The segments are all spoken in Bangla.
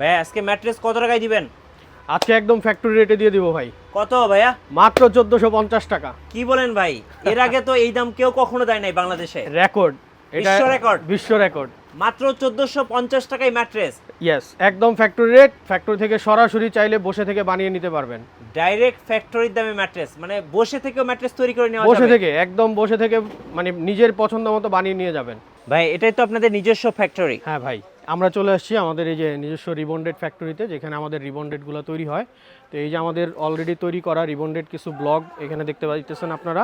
ভাই আজকে ম্যাট্রেস কত টাকায় দিবেন? আজকে একদম ফ্যাক্টরি রেটে দিয়ে দিব ভাই। কত ভাইয়া? মাত্র চোদ্দোশো পঞ্চাশ টাকা। কি বলেন ভাই? এর আগে তো এই দাম কেউ কখনো দেয় নাই বাংলাদেশে। রেকর্ড বিশ্ব record? বিশ্ব রেকর্ড মাত্র চোদ্দশো পঞ্চাশ টাকায় ম্যাট্রেস ইয়েস একদম ফ্যাক্টরি রেট ফ্যাক্টরি থেকে সরাসরি চাইলে বসে থেকে বানিয়ে নিতে পারবেন। ডাইরেক্ট ফ্যাক্টরির দামে ম্যাট্রেস মানে বসে থেকেও ম্যাট্রেস তৈরি করে নেওয়া বসে থেকে একদম বসে থেকে মানে নিজের পছন্দ মতো বানিয়ে নিয়ে যাবেন। ভাই এটাই তো আপনাদের নিজস্ব ফ্যাক্টরি হ্যাঁ ভাই। আমরা চলে আসছি আমাদের এই যে নিজস্ব রিবন্ডেড ফ্যাক্টরিতে যেখানে আমাদের রিবন্ডেডগুলো তৈরি হয়। তো এই যে আমাদের অলরেডি তৈরি করা রিবন্ডেড কিছু ব্লগ এখানে দেখতে পাইতেছেন আপনারা।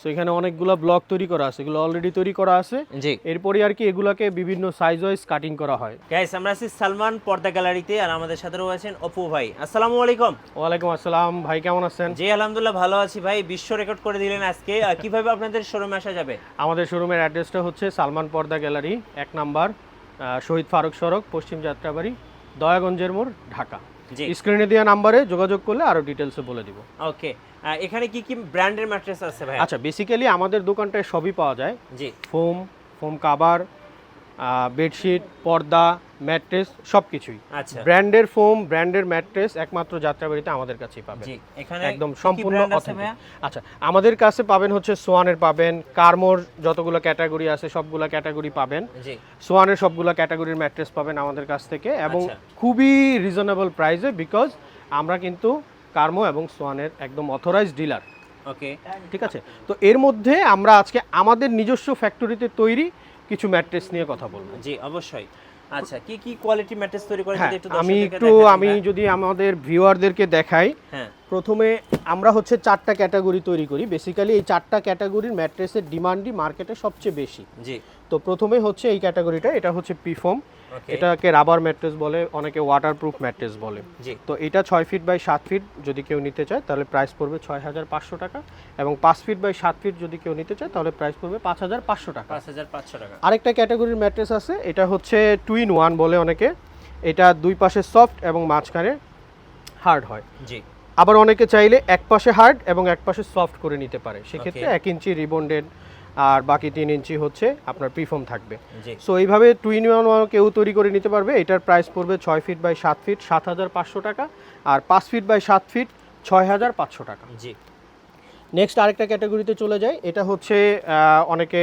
সো এখানে অনেকগুলো ব্লগ তৈরি করা আছে এগুলো অলরেডি তৈরি করা আছে। জি। এরপরে আর কি এগুলোকে বিভিন্ন সাইজ ওয়াইজ কাটিং করা হয়। গাইস আমরা আছি সালমান পর্দা গ্যালারিতে আর আমাদের সাথে রয়েছেন অপু ভাই। আসসালামু আলাইকুম। ওয়ালাইকুম আসসালাম। ভাই কেমন আছেন? জি আলহামদুলিল্লাহ ভালো আছি ভাই। বিশ্ব রেকর্ড করে দিলেন আজকে। কীভাবে আপনাদের শোরুমে আসা যাবে? আমাদের শোরুমের অ্যাড্রেসটা হচ্ছে সালমান পর্দা গ্যালারি এক নাম্বার। শহীদ ফারুক সড়ক পশ্চিম যাত্রাবাড়ি দয়াগঞ্জের মোড় ঢাকা। জি। স্ক্রিনে দেওয়া নাম্বারে যোগাযোগ করলে আরও ডিটেলসে বলে দিব। ওকে এখানে কি কি ব্র্যান্ডের ম্যাট্রেস আছে ভাই আচ্ছা বেসিক্যালি আমাদের দোকানটায় সবই পাওয়া যায়। জি। ফোম ফোম কাভার বেডশিট পর্দা ম্যাট্রেস সবকিছুই। আচ্ছা। ব্র্যান্ডের ফোম ব্র্যান্ডের ম্যাট্রেস একমাত্র যাত্রাবাড়িতে আমাদের কাছেই পাবেন। জি এখানে একদম সম্পূর্ণ? আচ্ছা আমাদের কাছে পাবেন হচ্ছে সোয়ানের পাবেন কার্মোর যতগুলো ক্যাটাগরি আছে সবগুলো ক্যাটাগরি পাবেন। জি। সোয়ানের সবগুলো ক্যাটাগরির ম্যাট্রেস পাবেন আমাদের কাছ থেকে এবং আচ্ছা। খুবই রিজনেবল প্রাইসে বিকজ আমরা কিন্তু কার্মো এবং সোয়ানের একদম অথরাইজ ডিলার ওকে। ঠিক আছে? তো এর মধ্যে আমরা আজকে আমাদের নিজস্ব ফ্যাক্টরিতে তৈরি কিছু ম্যাট্রেস নিয়ে কথা বলব। জি অবশ্যই। আচ্ছা কি কি কোয়ালিটি ম্যাট্রেস তৈরি করেন? হ্যাঁ আমি একটু আমি যদি আমাদের ভিউয়ারদেরকে দেখাই হ্যাঁ। প্রথমে আমরা হচ্ছে চারটা ক্যাটাগরি তৈরি করি। বেসিক্যালি এই চারটা ক্যাটাগরির ম্যাট্রেসের ডিমান্ডই মার্কেটে সবচেয়ে বেশি। জি। তো প্রথমে হচ্ছে এই ক্যাটাগরিটা এটা হচ্ছে পিফোম এটাকে রাবার ম্যাট্রেস বলে অনেকে ওয়াটারপ্রুফ ম্যাট্রেস বলে। জি। তো এটা ছয় ফিট বাই সাত ফিট যদি কেউ নিতে চায় তাহলে প্রাইস পড়বে ছয় হাজার পাঁচশো টাকা। এবং পাঁচ ফিট বাই সাত ফিট যদি কেউ নিতে চায় তাহলে প্রাইস পড়বে পাঁচ হাজার পাঁচশো টাকা। পাঁচ হাজার পাঁচশো টাকা। আরেকটা ক্যাটাগরির ম্যাট্রেস আছে এটা হচ্ছে টুইন ওয়ান বলে অনেকে। এটা দুই পাশে সফট এবং মাঝখানে হার্ড হয়। জি। আবার অনেকে চাইলে এক পাশে হার্ড এবং এক পাশে সফট করে নিতে পারে। সেক্ষেত্রে এক ইঞ্চি রিবন্ডেড আর বাকি তিন ইঞ্চি হচ্ছে আপনার প্রিফর্ম থাকবে। সো এইভাবে টুইন ওয়ান কেউ তৈরি করে নিতে পারবে। এটার প্রাইস পড়বে ছয় ফিট বাই সাত ফিট সাত হাজার পাঁচশো টাকা আর পাঁচ ফিট বাই সাত ফিট ছয় হাজার পাঁচশো টাকা। জি। নেক্সট আরেকটা ক্যাটাগরিতে চলে যায় এটা হচ্ছে অনেকে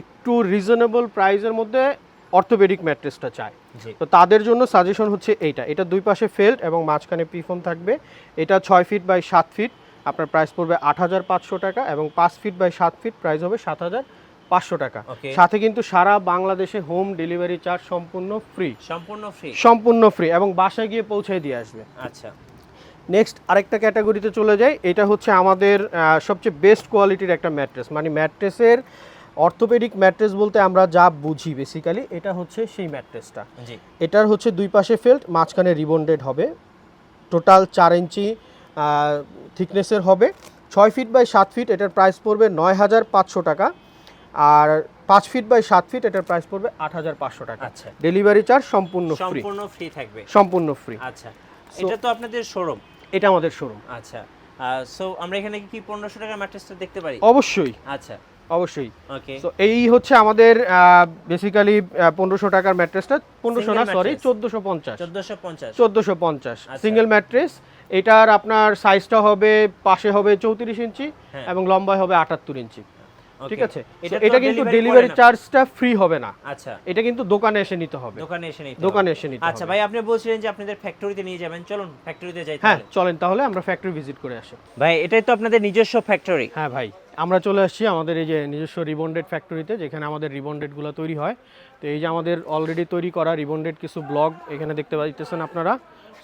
একটু রিজনেবল প্রাইসের মধ্যে অর্থোপেডিক ম্যাট্রেসটা চায় তো তাদের জন্য সাজেশন হচ্ছে এইটা। এটা দুই পাশে ফেল্ট এবং মাঝখানে পিফোন থাকবে। এটা ছয় ফিট বাই সাত ফিট। আপনার প্রাইস পড়বে আট হাজার পাঁচশো টাকা এবং পাঁচ ফিট বাই সাত ফিট প্রাইস হবে সাত হাজার পাঁচশো টাকা। সাথে কিন্তু সারা বাংলাদেশে হোম ডেলিভারি চার্জ সম্পূর্ণ ফ্রি সম্পূর্ণ ফ্রি সম্পূর্ণ ফ্রি এবং বাসায় গিয়ে পৌঁছে দিয়ে আসবে। আচ্ছা। নেক্সট আরেকটা ক্যাটাগরিতে চলে যাই। এটা হচ্ছে আমাদের সবচেয়ে বেস্ট কোয়ালিটির একটা ম্যাট্রেস মানে ম্যাট্রেসের অর্থোপেডিক ম্যাট্রেস বলতে আমরা যা বুঝি বেসিক্যালি এটা হচ্ছে সেই ম্যাট্রেসটা। জি। এটার হচ্ছে দুই পাশে ফেল্ট মাঝখানে রিবন্ডেড হবে। টোটাল চার ইঞ্চি থিকনেসের হবে। ছয় ফিট বাই সাত ফিট এটার প্রাইস পড়বে নয় হাজার পাঁচশো টাকা। আর পাঁচ ফিট বাই সাত ফিট এটার প্রাইস পড়বে আট হাজার পাঁচশো টাকা। আচ্ছা। ডেলিভারি চার্জ সম্পূর্ণ ফ্রি সম্পূর্ণ ফ্রি থাকবে। সম্পূর্ণ ফ্রি আচ্ছা। এটা তো আপনাদের শোরুম এটা আমাদের শোরুম আচ্ছা। সো আমরা এখানে কি পনেরোশো টাকার ম্যাট্রেসটা দেখতে পারি? অবশ্যই। আচ্ছা। অবশ্যই। ওকে তো এই হচ্ছে আমাদের বেসিক্যালি পনেরোশো টাকার ম্যাট্রেসটা পনেরোশো না সরি। চোদ্দোশো পঞ্চাশ। চোদ্দোশো পঞ্চাশ। আচ্ছা। সিঙ্গেল ম্যাট্রেস এটার আপনার সাইজটা হবে পাশে হবে চৌত্রিশ ইঞ্চি হ্যাঁ। এবং লম্বায় হবে আটাত্তর ইঞ্চি। ঠিক আছে? এটা এটা কিন্তু ডেলিভারি চার্জটা ফ্রি হবে না। আচ্ছা। এটা কিন্তু দোকানে এসে নিতে হবে। দোকানে এসে নিতে দোকানে এসে নিতে আচ্ছা ভাই আপনি বলছিলেন যে আপনাদের ফ্যাক্টরিতে নিয়ে যাবেন। চলুন ফ্যাক্টরিতে যাই হ্যাঁ চলেন তাহলে আমরা ফ্যাক্টরি ভিজিট করে আসি। ভাই এটাই তো আপনাদের নিজস্ব ফ্যাক্টরি হ্যাঁ ভাই। আমরা চলে আসছি আমাদের এই যে নিজস্ব রিবন্ডেড ফ্যাক্টরিতে যেখানে আমাদের রিবন্ডেডগুলো তৈরি হয়। তো এই যে আমাদের অলরেডি তৈরি করা রিবন্ডেড কিছু ব্লগ এখানে দেখতে পাইতেছেন আপনারা।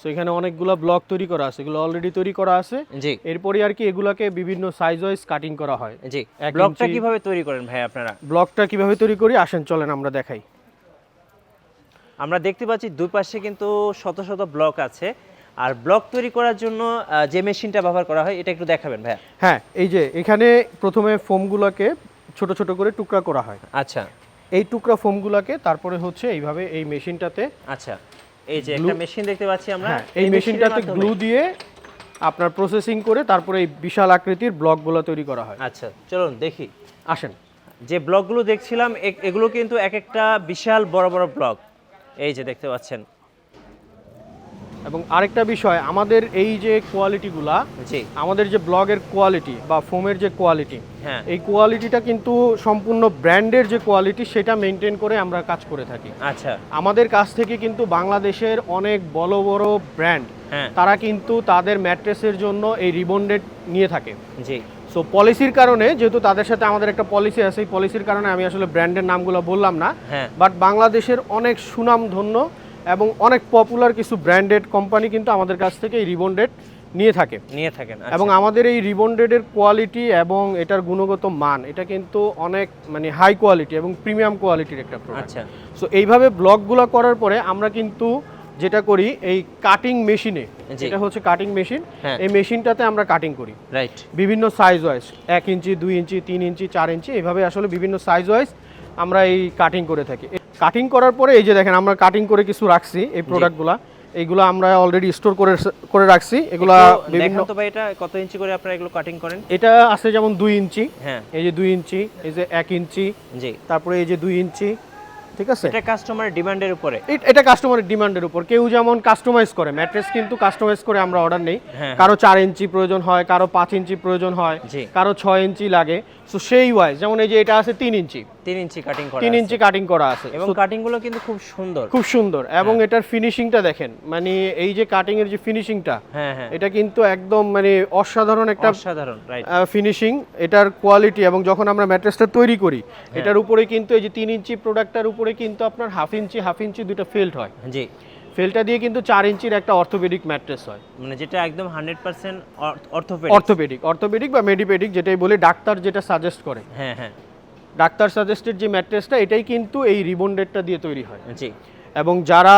সো এখানে অনেকগুলো ব্লক তৈরি করা আছে এগুলো অলরেডি তৈরি করা আছে। জি। এরপরে আর কি এগুলাকে বিভিন্ন সাইজ ওয়াইজ কাটিং করা হয়। জি। এক ব্লগটা কীভাবে তৈরি করেন ভাই আপনারা? ব্লকটা কীভাবে তৈরি করি? আসেন চলেন আমরা দেখাই। আমরা দেখতে পাচ্ছি দুই পাশে কিন্তু শত শত ব্লক আছে। আর ব্লক তৈরি করার জন্য যে মেশিনটা ব্যবহার করা হয় এটা একটু দেখাবেন ভাইয়া। হ্যাঁ এই যে এখানে প্রথমে ফোমগুলোকে ছোট ছোট করে টুকরা করা হয়। আচ্ছা। এই টুকরা ফোমগুলোকে তারপরে হচ্ছে এইভাবে এই মেশিনটাতে আচ্ছা এই যে একটা মেশিন দেখতে পাচ্ছি আমরা হ্যাঁ এই মেশিনটাতে গ্লু দিয়ে আপনার প্রসেসিং করে তারপরে এই বিশাল আকৃতির ব্লকগুলো তৈরি করা হয়। আচ্ছা চলুন দেখি। আসেন। যে ব্লকগুলো দেখছিলাম এগুলো কিন্তু এক একটা বিশাল বড় বড় ব্লক। এই যে দেখতে পাচ্ছেন এবং আরেকটা বিষয় আমাদের এই যে কোয়ালিটিগুলা আমাদের যে ব্লগের কোয়ালিটি বা ফোমের যে কোয়ালিটি হ্যাঁ। এই কোয়ালিটিটা কিন্তু সম্পূর্ণ ব্র্যান্ডের যে কোয়ালিটি সেটা মেনটেন করে আমরা কাজ করে থাকি। আচ্ছা। আমাদের কাছ থেকে কিন্তু বাংলাদেশের অনেক বড় বড় ব্র্যান্ড হ্যাঁ। তারা কিন্তু তাদের ম্যাট্রেসের জন্য এই রিবন্ডেড নিয়ে থাকে। জি। সো পলিসির কারণে যেহেতু তাদের সাথে আমাদের একটা পলিসি আছে এই পলিসির কারণে আমি আসলে ব্র্যান্ডের নামগুলো বললাম না হ্যাঁ। বাট বাংলাদেশের অনেক সুনামধন্য এবং অনেক পপুলার কিছু ব্র্যান্ডেড কোম্পানি কিন্তু আমাদের কাছ থেকে এই রিবন্ডেড নিয়ে থাকে নিয়ে থাকেন আচ্ছা। এবং আমাদের এই রিবন্ডেডের কোয়ালিটি এবং এটার গুণগত মান এটা কিন্তু অনেক মানে হাই কোয়ালিটি এবং প্রিমিয়াম কোয়ালিটির একটা প্রোডাক্ট আচ্ছা সো এইভাবে ব্লকগুলো করার পরে আমরা কিন্তু যেটা করি এই কাটিং মেশিনে। এটা হচ্ছে কাটিং মেশিন হ্যাঁ। এই মেশিনটাতে আমরা কাটিং করি রাইট বিভিন্ন সাইজ ওয়াইজ এক ইঞ্চি দুই ইঞ্চি তিন ইঞ্চি চার ইঞ্চি এইভাবে আসলে বিভিন্ন সাইজ ওয়াইজ আমরা এই কাটিং করে থাকি কাটিং করার পরে এই যে দেখেন আমরা কাটিং করে কিছু রাখছি এই প্রোডাক্টগুলা এইগুলো আমরা অলরেডি স্টোর করে করে রাখছি। এগুলা বিভিন্ন দেখেন তো ভাই এটা কত ইঞ্চি করে আপনারা এগুলো কাটিং করেন? এটা আছে যেমন দুই ইঞ্চি হ্যাঁ। এই যে দুই ইঞ্চি এই যে এক ইঞ্চি জি। তারপরে এই যে দুই ইঞ্চি ঠিক আছে? এটা কাস্টমারের ডিমান্ডের উপরে। এটা কাস্টমারের ডিমান্ডের উপর। কেউ যেমন কাস্টমাইজ করে ম্যাট্রেস কিন্তু কাস্টমাইজ করে আমরা অর্ডার নেই। হ্যাঁ। কারও চার ইঞ্চি প্রয়োজন হয় কারও পাঁচ ইঞ্চি প্রয়োজন হয়। কারও ছয় ইঞ্চি লাগে। সো সেই ওয়াইজ যেমন এই যে এটা আছে তিন ইঞ্চি। তিন ইঞ্চি কাটিং করা তিন আছে। ইঞ্চি কাটিং করা আছে। এবং কাটিংগুলো কিন্তু খুব সুন্দর। খুব সুন্দর। এবং এটার ফিনিশিংটা দেখেন মানে এই যে কাটিং এর যে ফিনিশিংটা হ্যাঁ হ্যাঁ। এটা কিন্তু একদম মানে অসাধারণ একটা অসাধারণ রাইট ফিনিশিং এটার কোয়ালিটি এবং যখন আমরা ম্যাট্রেসটা তৈরি করি হ্যাঁ। এটার উপরে কিন্তু এই যে তিন ইঞ্চি প্রোডাক্টটার উপরে কিন্তু আপনার হাফ ইঞ্চি হাফ ইঞ্চি দুটো ফেল্ট হয়। জি। ফেলটা দিয়ে কিন্তু চার ইঞ্চির একটা অর্থোপেডিক ম্যাট্রেস হয়। মানে যেটা একদম hundred percent orthopaedic orthopaedic orthopaedic বা মেডিপেডিক যেটাই বলে ডাক্তার যেটা সাজেস্ট করে। হ্যাঁ হ্যাঁ। ডাক্তার সাজেস্টেড যে ম্যাট্রেসটা এটাই কিন্তু এই রিবন্ডেডটা দিয়ে তৈরি হয়। জি। এবং যারা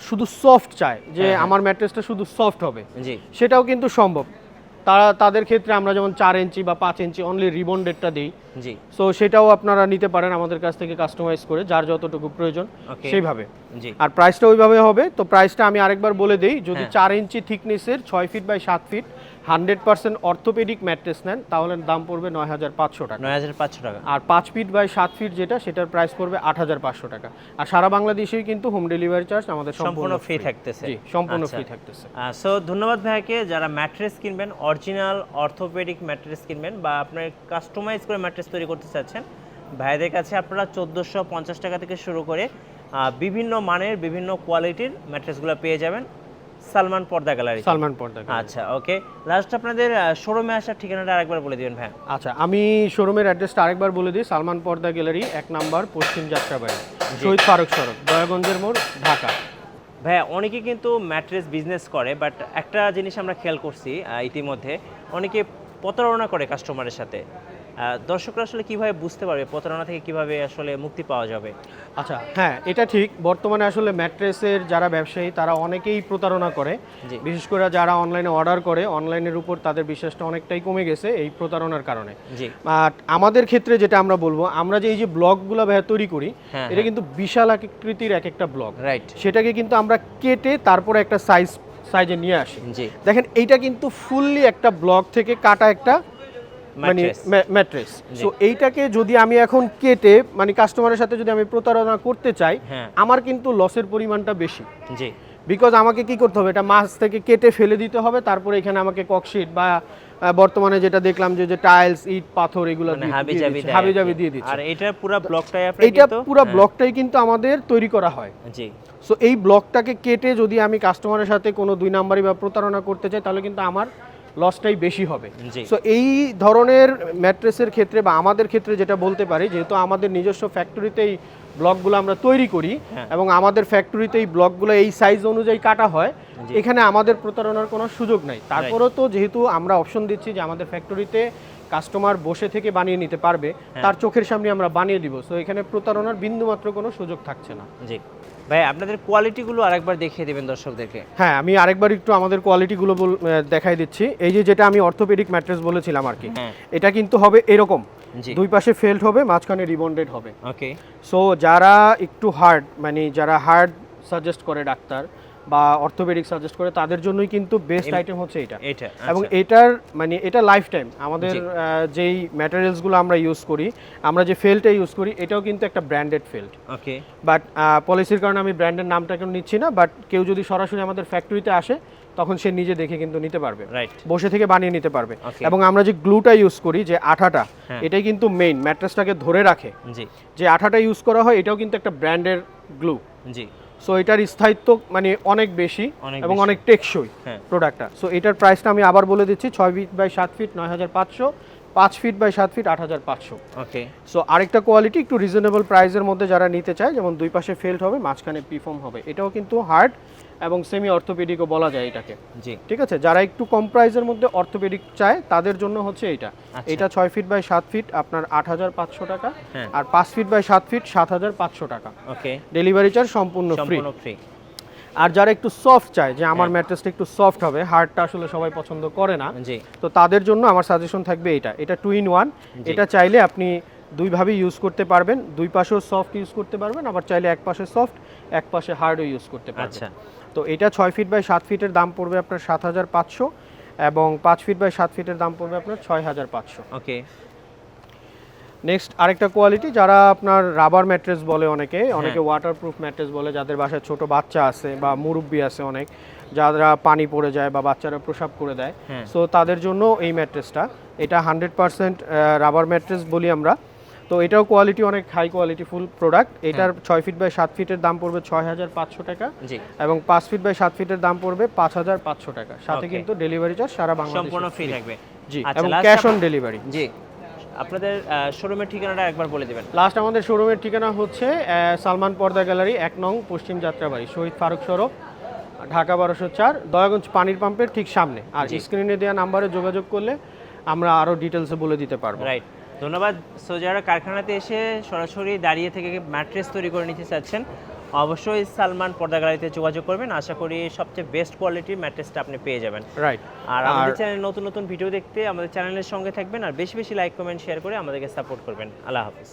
শুধু সফট চায় যে হ্যাঁ, হ্যাঁ। আমার ম্যাট্রেসটা শুধু সফট হবে জি। সেটাও কিন্তু সম্ভব। তারা তাদের ক্ষেত্রে আমরা যেমন চার ইঞ্চি বা পাঁচ ইঞ্চি অনলি রিবন্ডেডটা দিই। জি। সো সেটাও আপনারা নিতে পারেন আমাদের কাছ থেকে কাস্টমাইজ করে যার যতটুকু প্রয়োজন সেইভাবে। জি। আর প্রাইসটা ওইভাবে হবে তো প্রাইসটা আমি আরেকবার বলে দিই যদি হ্যাঁ। চার ইঞ্চি থিকনেসের ছয় ফিট বাই সাত feet hundred percent orthopaedic mattress নেন তাহলে দাম পড়বে নয় হাজার পাঁচশো টাকা। নয় হাজার পাঁচশো টাকা। আর পাঁচ ফিট বাই সাত ফিট যেটা সেটার প্রাইস পড়বে আট হাজার পাঁচশো টাকা। আর সারা বাংলাদেশেই কিন্তু হোম ডেলিভারি চার্জ আমাদের সম্পূর্ণ ফ্রি থাকতেছে। জি সম্পূর্ণ আচ্ছা। ফ্রি থাকতেছে। সো ধন্যবাদ ভাইয়াকে। যারা ম্যাট্রেস কিনবেন অরিজিনাল অর্থোপেডিক ম্যাট্রেস কিনবেন বা আপনার কাস্টমাইজ করে ম্যাট্রেস তৈরি করতে চাচ্ছেন ভাইদের কাছে আপনারা চোদ্দোশো পঞ্চাশ টাকা থেকে শুরু করে বিভিন্ন মানের বিভিন্ন কোয়ালিটির ম্যাট্রেসগুলো পেয়ে যাবেন। সালমান পর্দা গ্যালারি। সালমান পর্দা আচ্ছা ওকে। লাস্ট আপনাদের শোরুমে আসার ঠিকানাটা আরেকবার বলে দিবেন ভাই আচ্ছা আমি শোরুমের অ্যাড্রেসটা আরেকবার বলে দিই সালমান পর্দা গ্যালারি এক নাম্বার পশ্চিম যাত্রাবাড়ি শহীদ ফারুক সড়ক দয়াগঞ্জের মোড় ঢাকা। ভাইয়া অনেকে কিন্তু ম্যাট্রেস বিজনেস করে বাট একটা জিনিস আমরা খেয়াল করছি ইতিমধ্যে অনেকে প্রতারণা করে কাস্টমারের সাথে। দর্শকরা আসলে কীভাবে বুঝতে পারবে প্রতারণা থেকে কীভাবে আসলে মুক্তি পাওয়া যাবে? আচ্ছা হ্যাঁ এটা ঠিক। বর্তমানে আসলে ম্যাট্রেসের যারা ব্যবসায়ী তারা অনেকেই প্রতারণা করে। বিশেষ করে যারা অনলাইনে অর্ডার করে অনলাইনের উপর তাদের বিশ্বাসটা অনেকটাই কমে গেছে এই প্রতারণার কারণে। আর আমাদের ক্ষেত্রে যেটা আমরা বলব আমরা যে এই যে ব্লগগুলো তৈরি করি হ্যাঁ, এটা কিন্তু বিশাল আকৃতির এক একটা ব্লগ। রাইট সেটাকে কিন্তু আমরা কেটে তারপরে একটা সাইজ সাইজে নিয়ে আসি। দেখেন এইটা কিন্তু ফুললি একটা ব্লক থেকে কাটা একটা মানে ম্যাট্রেস সো এইটাকে যদি আমি এখন কেটে মানে কাস্টমারের সাথে যদি আমি প্রতারণা করতে চাই হ্যাঁ। আমার কিন্তু লসের পরিমাণটা বেশি। জি। বিকজ আমাকে কি করতে হবে? এটা মাছ থেকে কেটে ফেলে দিতে হবে তারপরে এখানে আমাকে ককশিট বা বর্তমানে যেটা দেখলাম যে যে টাইলস ইট পাথর এগুলো মানে দিয়ে- হাবি দিয়ে দিচ্ছে, আর এটা পুরো ব্লকটাই আপনি কিন্তু? পুরো হ্যাঁ, ব্লকটাই কিন্তু আমাদের তৈরি করা হয়। জি। সো এই ব্লকটাকে কেটে যদি আমি কাস্টমারের সাথে কোনো দুই নাম্বারই বা প্রতারণা করতে চাই তাহলে কিন্তু আমার লসটাই বেশি হবে। সো এই ধরনের ম্যাট্রেসের ক্ষেত্রে বা আমাদের ক্ষেত্রে যেটা বলতে পারি যেহেতু আমাদের নিজস্ব ফ্যাক্টরিতেই ব্লকগুলো আমরা তৈরি করি হ্যাঁ। এবং আমাদের ফ্যাক্টরিতেই ব্লকগুলো এই সাইজ অনুযায়ী কাটা হয় এখানে আমাদের প্রতারণার কোনো সুযোগ নাই। তারপরেও তো যেহেতু আমরা অপশন দিচ্ছি যে আমাদের ফ্যাক্টরিতে কাস্টমার বসে থেকে বানিয়ে নিতে পারবে হ্যাঁ। তার চোখের সামনে আমরা বানিয়ে দিব। সো এখানে প্রতারণার বিন্দুমাত্র কোনো সুযোগ থাকছে না। জি। ভাই আপনাদের কোয়ালিটিগুলো আরেকবার দেখিয়ে দেবেন দর্শকদেরকে। হ্যাঁ আমি আরেকবার একটু আমাদের কোয়ালিটিগুলো বল- দেখাই দিচ্ছি। এই যে যেটা আমি অর্থোপেডিক ম্যাট্রেস বলেছিলাম আর কি হ্যাঁ। এটা কিন্তু হবে এরকম। দুই পাশে ফেল্ট হবে মাঝখানে রিবন্ডেড হবে। ওকে সো যারা একটু হার্ড মানে যারা হার্ড সাজেস্ট করে ডাক্তার বা অর্থোপেডিক সাজেস্ট করে তাদের জন্যই কিন্তু বেস্ট আইটেম হচ্ছে এটা। এটা এবং আচ্ছা। এটার মানে এটা লাইফ টাইম আমাদের যেই ম্যাটেরিয়ালসগুলো আমরা ইউজ করি আমরা যে ফেলটা ইউজ করি এটাও কিন্তু একটা ব্র্যান্ডেড ফেল্ট ওকে বাট পলিসির কারণে আমি ব্র্যান্ডের নামটা এখন নিচ্ছি না বাট কেউ যদি সরাসরি আমাদের ফ্যাক্টরিতে আসে তখন সে নিজে দেখে কিন্তু নিতে পারবে। বসে থেকে বানিয়ে নিতে পারবে। এবং আমরা যে গ্লুটা ইউজ করি যে আঠাটা হ্যাঁ। এটাই কিন্তু মেইন ম্যাট্রেসটাকে ধরে রাখে। যে আঠাটা ইউজ করা হয় এটাও কিন্তু একটা ব্র্যান্ডের গ্লু জি। সো এটার স্থায়িত্ব মানে অনেক বেশি এবং অনেক টেকসই হ্যাঁ। প্রোডাক্টটা সো এটার প্রাইসটা আমি আবার বলে দিচ্ছি ছয় ফিট বাই সাত ফিট নয় হাজার পাঁচশো। পাঁচ ফিট বাই সাত ফিট আট হাজার পাঁচশো। ওকে সো আরেকটা কোয়ালিটি একটু রিজনেবল প্রাইসের মধ্যে যারা নিতে চায় যেমন দুই পাশে ফেল্ট হবে মাঝখানে পিফর্ম হবে। এটাও কিন্তু হার্ড এবং সেমি অর্থোপেডিকও বলা যায় এটাকে। জি। ঠিক আছে? যারা একটু কম প্রাইসের মধ্যে অর্থোপেডিক চায় তাদের জন্য হচ্ছে এটা। আচ্ছা। এটা ছয় ফিট বাই সাত ফিট আপনার আট হাজার পাঁচশো টাকা। হ্যাঁ। আর পাঁচ ফিট বাই সাত ফিট সাত হাজার পাঁচশো টাকা। ওকে। ডেলিভারি চার্জ সম্পূর্ণ ফ্রি আর যারা একটু সফট চায় যে আমার। ম্যাট্রেসটা একটু সফট হবে হার্ডটা আসলে সবাই পছন্দ করে না। জি। তো তাদের জন্য আমার সাজেশন থাকবে এটা। এটা টু ইন ওয়ান এটা চাইলে আপনি দুইভাবেই ইউজ করতে পারবেন। দুই পাশেও সফট ইউজ করতে পারবেন আবার চাইলে এক পাশে সফট এক পাশে হার্ডও ইউজ করতে পারবেন। আচ্ছা। তো এটা ছয় ফিট বাই সাত ফিটের দাম পড়বে আপনার সাত হাজার পাঁচশো এবং পাঁচ ফিট বাই সাত ফিটের দাম পড়বে আপনার ছয় হাজার পাঁচশো। ওকে নেক্সট আরেকটা কোয়ালিটি যারা আপনার রাবার ম্যাট্রেস বলে অনেকে হ্যাঁ। অনেকে ওয়াটারপ্রুফ ম্যাট্রেস বলে যাদের বাসায় ছোট বাচ্চা আছে বা মুরব্বি আছে অনেক যারা পানি পড়ে যায় বা বাচ্চারা প্রসাব করে দেয় হ্যাঁ। সো তাদের জন্য এই ম্যাট্রেসটা এটা হান্ড্রেড পার্সেন্ট রাবার ম্যাট্রেস বলি আমরা। তো এটাও কোয়ালিটি অনেক হাই কোয়ালিটি ফুল প্রোডাক্ট এটার ছয় ফিট বাই সাত ফিটের দাম পড়বে ছয় হাজার পাঁচশো টাকা এবং পাঁচ ফিট বাই সাত ফিটের দাম পড়বে পাঁচ হাজার পাঁচশো টাকা। সাথে কিন্তু ডেলিভারি চার্জ সারা বাংলাদেশে সম্পূর্ণ ফ্রি থাকবে। জি আচ্ছা, এবং ক্যাশ অন ডেলিভারি জি। আপনাদের শোরুমের ঠিকানাটা একবার বলে দেবেন। লাস্ট আমাদের শোরুমের ঠিকানা হচ্ছে সালমান পর্দা গ্যালারি এক নং পশ্চিম যাত্রাবাড়ি শহীদ ফারুক সড়ক ঢাকা বারোশো চার দয়াগঞ্জ পানির পাম্পের ঠিক সামনে। আর স্ক্রিনে দেওয়া নাম্বারে যোগাযোগ করলে আমরা আরও ডিটেলসে বলে দিতে পারব। রাইট ধন্যবাদ। সো যারা কারখানাতে এসে সরাসরি দাঁড়িয়ে থেকে ম্যাট্রেস তৈরি করে নিতে চাচ্ছেন। অবশ্যই সালমান পর্দা গ্যালারিতে যোগাযোগ করবেন। আশা করি সবচেয়ে বেস্ট কোয়ালিটির ম্যাট্রেসটা আপনি পেয়ে যাবেন। রাইট আর আমাদের চ্যানেল চ্যানেলে নতুন নতুন ভিডিও দেখতে আমাদের চ্যানেলের সঙ্গে থাকবেন। আর বেশি বেশি লাইক কমেন্ট শেয়ার করে আমাদেরকে সাপোর্ট করবেন। আল্লাহ হাফিজ।